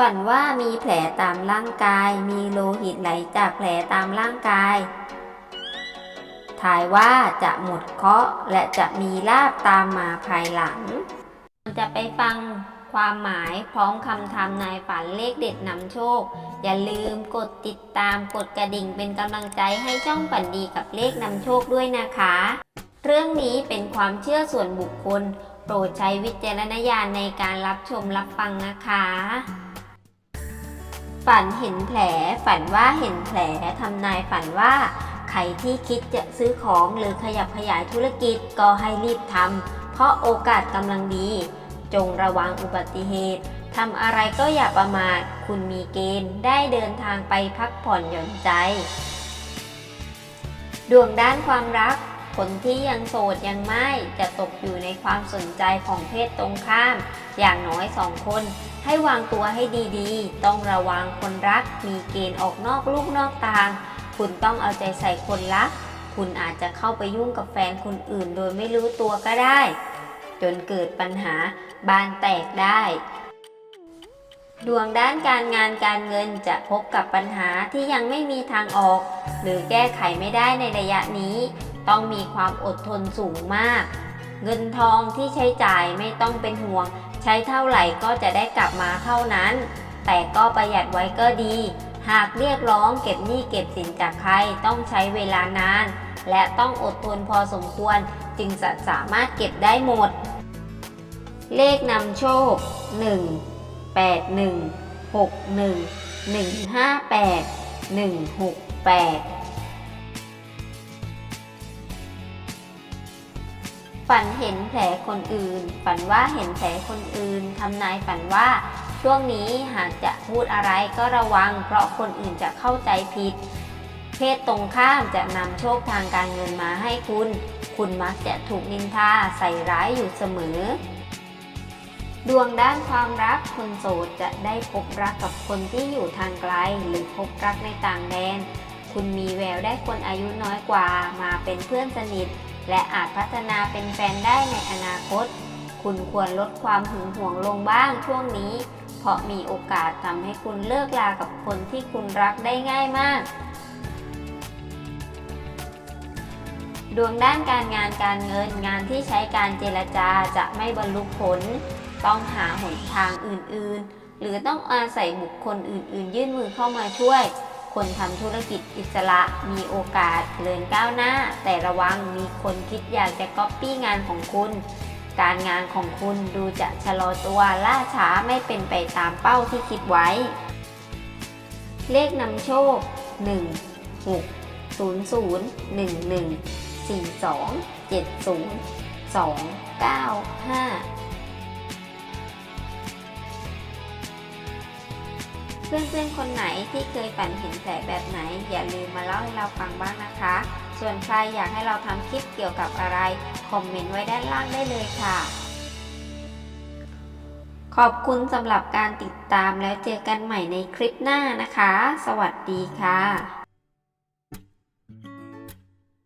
ฝันว่ามีแผลตามร่างกาย มีโลหิตไหลจากแผลตามร่างกายถ่ายว่าจะหมดเคราะห์และจะมีลาบตามมาภายหลัง จะไปฟังความหมายพร้อมคำทำนายฝันเลขเด็ดนำโชค อย่าลืมกดติดตามกดกระดิ่งเป็นกำลังใจให้ช่องฝันดีกับเลขนำโชคด้วยนะคะ เรื่องนี้เป็นความเชื่อส่วนบุคคล โปรดใช้วิจารณญาณในการรับชมรับฟังนะคะ ฝันเห็นแผล ฝันว่าเห็นแผลทำนายฝันว่าใครที่คิดจะซื้อของหรือขยับขยายธุรกิจก็ให้รีบทำเพราะโอกาสกำลังดี จงระวังอุบัติเหตุทำอะไรก็อย่าประมาท คุณมีเกณฑ์ได้เดินทางไปพักผ่อนหย่อนใจ ดวงด้านความรัก คนที่ยังโสดยังไม่จะตกอยู่ในความสนใจของเพศตรงข้าม อย่างน้อยสองคน ให้วางตัวให้ดีๆ ต้องระวังคนรัก มีเกณฑ์ออกนอกลูกนอกทาง คุณต้องเอาใจใส่คนรัก คุณอาจจะเข้าไปยุ่งกับแฟนคนอื่น โดยไม่รู้ตัวก็ได้ จนเกิดปัญหาบานแตกได้ดวงด้านการงานการเงินจะพบกับปัญหาที่ยังไม่มีทางออก หรือแก้ไขไม่ได้ในระยะนี้ ต้องมีความอดทนสูงมาก เงินทองที่ใช้จ่ายไม่ต้องเป็นห่วง ใช้เท่าไหร่ก็จะได้กลับมาเท่านั้น แต่ก็ประหยัดไว้ก็ดี หากเรียกร้องเก็บหนี้เก็บสินจากใครต้องใช้เวลานาน และต้องอดทนพอสมควรจึงจะสามารถเก็บได้หมด เลขนำโชค 1 8 1 6 1 1 5 8 1 6 8 ฝันเห็นแผลคนอื่น ฝันว่าเห็นแผลคนอื่นทำนายฝันว่า ช่วงนี้หากจะพูดอะไรก็ระวัง เพราะคนอื่นจะเข้าใจผิด เพศตรงข้ามจะนำโชคทางการเงินมาให้คุณ คุณมักจะถูกนินทาใส่ร้ายอยู่เสมอ ดวงด้านความรักคนโสดจะได้พบรักกับคนที่อยู่ทางไกล หรือพบรักในต่างแดน คุณมีแววได้คนอายุน้อยกว่ามาเป็นเพื่อนสนิท และอาจพัฒนาเป็นแฟนได้ในอนาคต คุณควรลดความหึงหวงลงบ้างช่วงนี้ เพราะมีโอกาสทำให้คุณเลิกลากับคนที่คุณรักได้ง่ายมาก ดวงด้านการงานการเงินงานที่ใช้การเจรจาจะไม่บรรลุผล ต้องหาหนทางอื่นๆ หรือต้องอาศัยบุคคลอื่นๆ ยื่นมือเข้ามาช่วย คนทำธุรกิจอิสระมีโอกาสเลื่อนก้าวหน้า แต่ระวังมีคนคิดอยากจะก๊อปปี้งานของคุณ การงานของคุณดูจะชะลอตัวล่าช้าไม่เป็นไปตามเป้าที่คิดไว้ เลขนำโชค 1 6 0 0 1 1 4 2 7 0 2 9 5 เพื่อนๆคนไหนที่เคยฝันเห็นแผลแบบไหน อย่าลืมมาเล่าให้เราฟังบ้างนะคะ ส่วนใครอยากให้เราทำคลิปเกี่ยวกับอะไร คอมเมนต์ไว้ด้านล่างได้เลยค่ะ ขอบคุณสำหรับการติดตามแล้วเจอกันใหม่ในคลิปหน้านะคะ สวัสดีค่ะ